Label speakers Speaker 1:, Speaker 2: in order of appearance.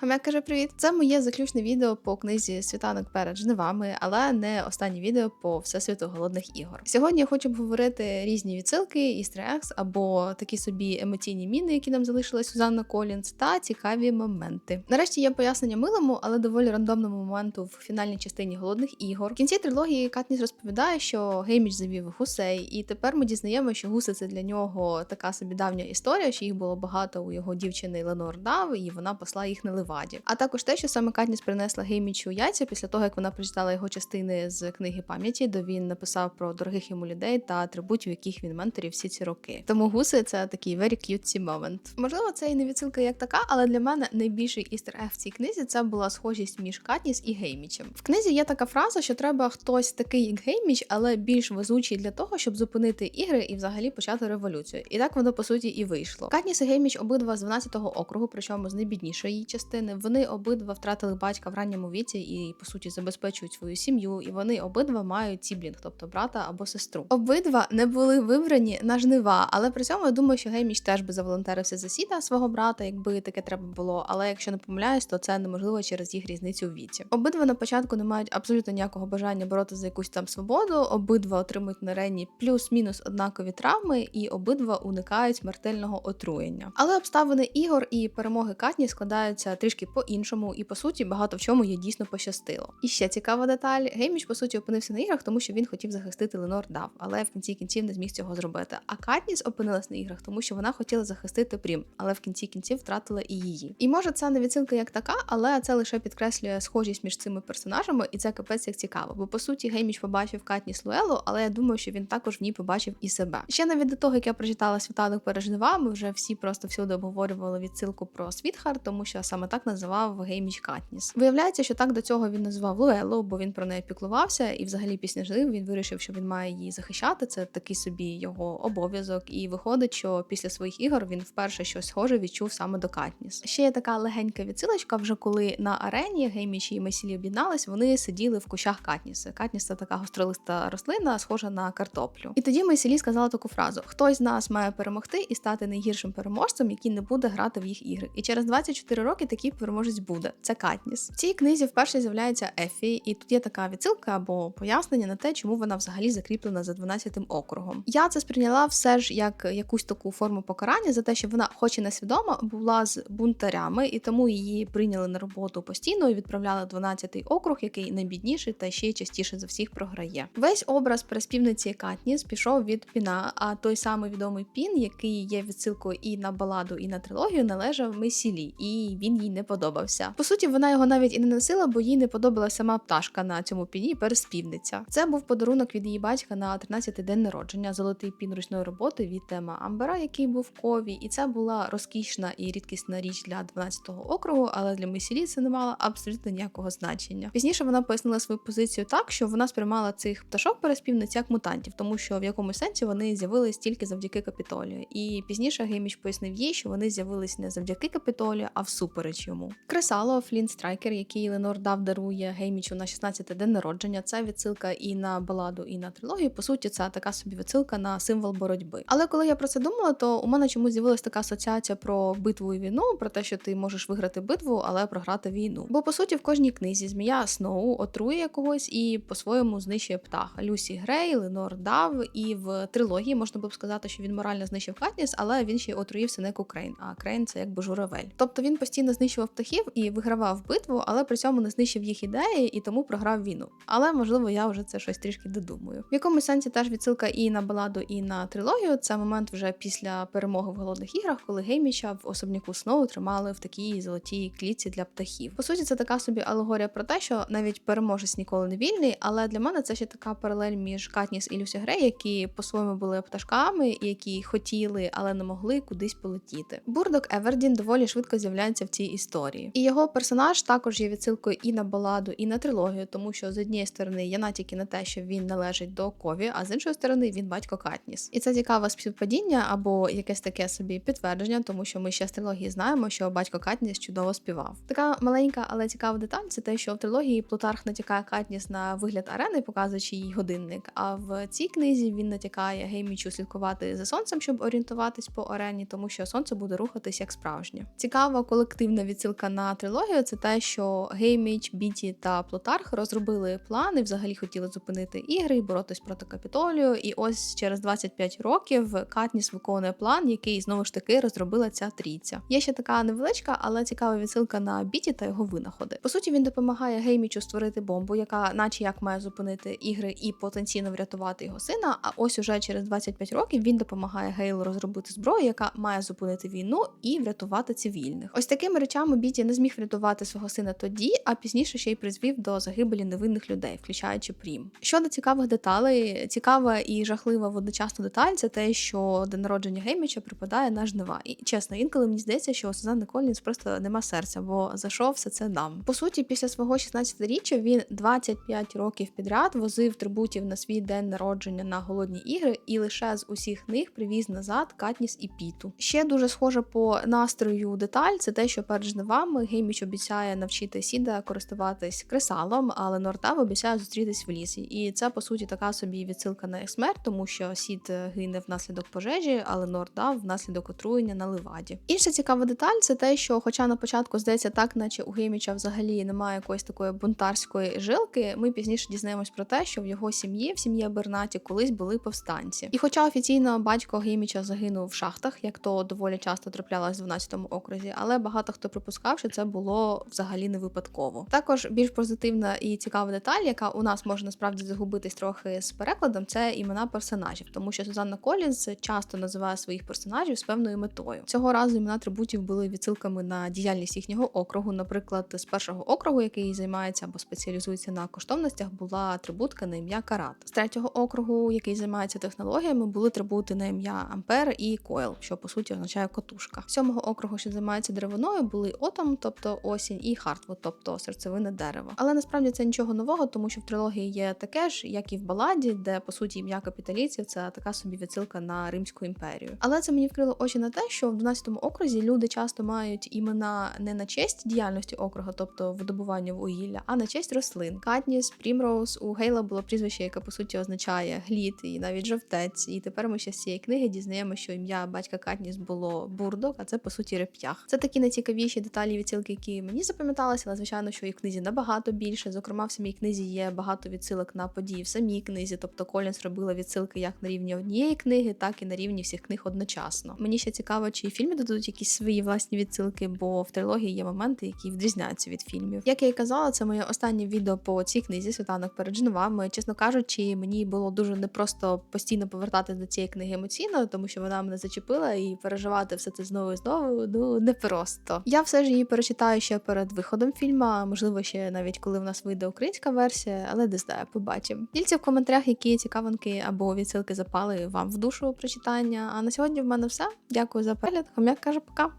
Speaker 1: Хомяк каже привіт. Це моє заключне відео по книзі Світанок перед жнивами, але не останнє відео по всесвіту голодних ігор. Сьогодні я хочу обговорити різні відсилки, істрекс або такі собі емоційні міни, які нам залишила Сюзанна Колінс, та цікаві моменти. Нарешті є пояснення милому, але доволі рандомному моменту в фінальній частині голодних ігор. В кінці трилогії Катніс розповідає, що Гейміч завів гусей, і тепер ми дізнаємо, що гуси це для нього така собі давня історія, що їх було багато у його дівчини Ленор Дав, і вона посла їх на Леваді. А також те, що саме Катніс принесла Геймічу яйця після того, як вона прочитала його частини з книги пам'яті, де він написав про дорогих йому людей та атрибутів, яких він менторів всі ці роки. Тому гуси це такий very cutesy moment. Можливо, це і не відсилка як така, але для мене найбільший істер в цій книзі це була схожість між Катніс і Геймічем. В книзі є така фраза, що треба хтось такий, як Гейміч, але більш везучий для того, щоб зупинити ігри і взагалі почати революцію. І так воно по суті і вийшло. Катніс і Гейміч обидва з 12-го округу, причому з найбіднішої частини. Вони обидва втратили батька в ранньому віці і по суті забезпечують свою сім'ю. І вони обидва мають сіблінг, тобто брата або сестру. Обидва не були вибрані на жнива, але при цьому я думаю, що Гейміч теж би заволонтерився за сіда свого брата, якби таке треба було. Але якщо не помиляюсь, то це неможливо через їх різницю в віці. Обидва на початку не мають абсолютно ніякого бажання боротися за якусь там свободу. Обидва отримують на рені плюс-мінус однакові травми, і обидва уникають смертельного отруєння. Але обставини ігор і перемоги Катні складаються трішки по-іншому, і по суті багато в чому їй дійсно пощастило. І ще цікава деталь: Гейміч по суті опинився на іграх, тому що він хотів захистити Ленор Дав, але в кінці кінців не зміг цього зробити. А Катніс опинилась на іграх, тому що вона хотіла захистити Прім, але в кінці кінців втратила і її. І може це не відсилка як така, але це лише підкреслює схожість між цими персонажами, і це капець як цікаво. Бо по суті Гейміч побачив Катніс Луелу, але я думаю, що він також в ній побачив і себе. Ще навіть до того, як я прочитала світанок пережива, ми вже всі просто всюди обговорювали відсилку про Світхар, тому що саме так називав Гейміч Катніс. Виявляється, що так до цього він називав Луелу, бо він про неї піклувався, і взагалі після жив він вирішив, що він має її захищати. Це такий собі його обов'язок. І виходить, що після своїх ігор він вперше щось схоже відчув саме до Катніс. Ще є така легенька відсилочка, вже коли на арені Гейміч і Месілі об'єднались, вони сиділи в кущах Катніси. Катніс це така гостролиста рослина, схожа на картоплю. І тоді Месілі сказала таку фразу: хтось з нас має перемогти і стати найгіршим переможцем, який не буде грати в їх ігри. І через 24 роки такий переможець буде. Це Катніс. В цій книзі вперше з'являється Ефі, і тут є така відсилка або пояснення на те, чому вона взагалі закріплена за 12-тим округом. Я це сприйняла все ж як якусь таку форму покарання за те, що вона, хоч і несвідомо, була з бунтарями, і тому її прийняли на роботу постійно і відправляли 12-й округ, який найбідніший та ще й частіше за всіх програє. Весь образ переспівниці Катніс пішов від Піна, а той самий відомий Пін, який є відсилкою і на баладу, і на трилогію, належав Месілі, і він їй не подобався. По суті, вона його навіть і не носила, бо їй не подобалася сама пташка на цьому піні, переспівниця. Це був подарунок від її батька на 13-й день народження, золотий пін ручної роботи від тема Амбера, який був в кові, і це була розкішна і рідкісна річ для 12-го округу, але для Месілі це не мало абсолютно ніякого значення. Пізніше вона пояснила свою позицію так, що вона сприймала цих пташок переспівниць як мутантів, тому що в якомусь сенсі вони з'явились тільки завдяки капітолію. І пізніше Гейміч пояснив їй, що вони з'явились не завдяки капітолію, а всупереч йому. Кресало Флінт Страйкер, який Ленор дав дарує Геймічу на 16-й день народження. Це відсилка і на баладу, і на трилогію. По суті, це така собі відсилка на символ боротьби. Але коли я про це думала, то у мене чомусь з'явилася така асоціація про битву і війну, про те, що ти можеш виграти битву, але програти війну. Бо по суті, в кожній книзі змія Сноу отрує когось і по-своєму знищує птаха. Люсі Грей, Ленор Дав, і в трилогії можна було б сказати, що він морально знищив Катніс, але він ще й отруїв Сенеку Крейн. А Крейн це якби журавель. Тобто він постійно знищував птахів і вигравав битву, але при цьому не знищив їх ідеї і тому програв війну. Але можливо, я вже це щось трішки додумую. В якомусь сенсі теж відсилка і на баладу, і на трилогію. Це момент вже після перемоги в голодних іграх, коли Гейміча в особняку Сноу тримали в такій золотій клітці для птахів. По суті, це така собі алегорія про те, що навіть переможець ніколи не вільний, але для мене це ще така паралель між Катніс і Люсі Грей, які по-своєму були пташками, які хотіли, але не могли кудись полетіти. Бурдок Евердін доволі швидко з'являється в цій історії, і його персонаж також є відсилкою і на баладу, і на трилогію, тому що з однієї сторони є натяки на те, що він належить до Кові, а з іншої сторони він батько Катніс. І це цікаве співпадіння або якесь таке собі підтвердження, тому що ми ще з трилогії знаємо, що батько Катніс чудово співав. Така маленька, але цікава деталь це те, що в трилогії Плутарх натякає Катніс на вигляд арени, показуючи їй годинник. А в цій книзі він натякає Геймічу слідкувати за сонцем, щоб орієнтуватись по арені, тому що сонце буде рухатись як справжнє. Цікава колективна відсилка на трилогію, це те, що Гейміч, Біті та Плутарх розробили план і взагалі хотіли зупинити ігри і боротись проти капітолію. І ось через 25 років Катніс виконує план, який знову ж таки розробила ця трійця. Є ще така невеличка, але цікава відсилка на Біті та його винаходи. По суті, він допомагає Геймічу створити бомбу, яка, наче як має зупинити ігри і потенційно врятувати його сина. А ось уже через 25 років він допомагає Гейлу розробити зброю, яка має зупинити війну і врятувати цивільних. Ось такими речами Біті не зміг врятувати свого сина тоді, а пізніше ще й призвів до загибелі невинних людей, включаючи Прім. Щодо цікавих деталей, цікава і жахлива водночасно деталь це те, що день народження Гейміча припадає на жнива. І чесно, інколи мені здається, що у Сузанни Колінс просто нема серця, бо за що все це нам. По суті, після свого 16-річчя він 25 років підряд возив трибутів на свій день народження на голодні ігри, і лише з усіх них привіз назад Катніс і Піту. Ще дуже схоже по настрою деталь це те, що перед жнивами Гейміч обіцяє навчити Сіда користуватись кресалом, але Нортав обіцяє зустрітись в лісі. І це по суті така собі відсилка на смерть, тому що Сід е, гине внаслідок пожежі, але Нортав внаслідок отруєння на ливаді. Інша цікава деталь це те, що, хоча на початку здається так, наче у Гейміча взагалі немає якоїсь такої бунтарської жилки, ми пізніше дізнаємось про те, що в його сім'ї, в сім'ї Бернаті, колись були повстанці. І хоча офіційно батько Гейміча загинув в шахтах, як то доволі часто траплялось в 12-му окрузі, але багато хто припускав, що це було взагалі не випадково. Також більш позитивна і цікава деталь, яка у нас може насправді загубитись трохи з перекладом, це імена персонажів, тому що Сузанна Колінс часто називає своїх персонажів з певною метою. Цього разу імена атрибутів були відсилками на діяльність їхнього округу. Наприклад, з першого округу, який займається або спеціалізується на коштовностях, була атрибутка на ім'я Карат. З третього округу, який займається технологіями, були атрибути на ім'я Ампер і Койл, що по суті означає котушка. З сьомого округу, що займається деревиною, були Отом, тобто осінь, і Хартвуд, тобто серцевина дерева. Але насправді це нічого нового, тому що в трилогії є таке ж, як і в баладі, де по суті ім'я капіталійців це така собі відсилка на Римську імперію. Але це мені вкрило очі на те, що в 12-му окрузі люди часто мають імена не на честь діяльності округу, тобто видобування вугілля, а на честь рослин. Катніс, Прімроуз, у Гейла було прізвище, яке по суті означає глід і навіть жовтець. І тепер ми ще з цієї книги дізнаємося, що ім'я батька Катніс було бурдок, а це по суті реп'ях. Це такі найцікавіші деталі відсилки, які мені запам'яталися, але звичайно, що і в книзі набагато більше. Зокрема, в самій книзі є багато відсилок на події в самій книзі, тобто Колінс робила відсилки як на рівні однієї книги, так і на рівні всіх книг одночасно. Мені ще цікаво, чи фільми дадуть якісь свої власні відсилки, бо в трилогії є моменти, які відрізняються від фільмів. Як я і казала, це моє останнє відео по цій книзі світанок перед жнивами. Чесно кажучи, мені було дуже непросто постійно повертатись до цієї книги емоційно, тому що вона мене зачепила і переживати все це знову і знову ну непросто. Я все ж її перечитаю ще перед виходом фільму, можливо, ще навіть коли в нас вийде українська версія, але не знаю, побачимо. Дільці в коментарях, які цікавинки або відсилки запали вам в душу прочитання. А на сьогодні в мене все. Дякую за перегляд. Хом'як каже пока.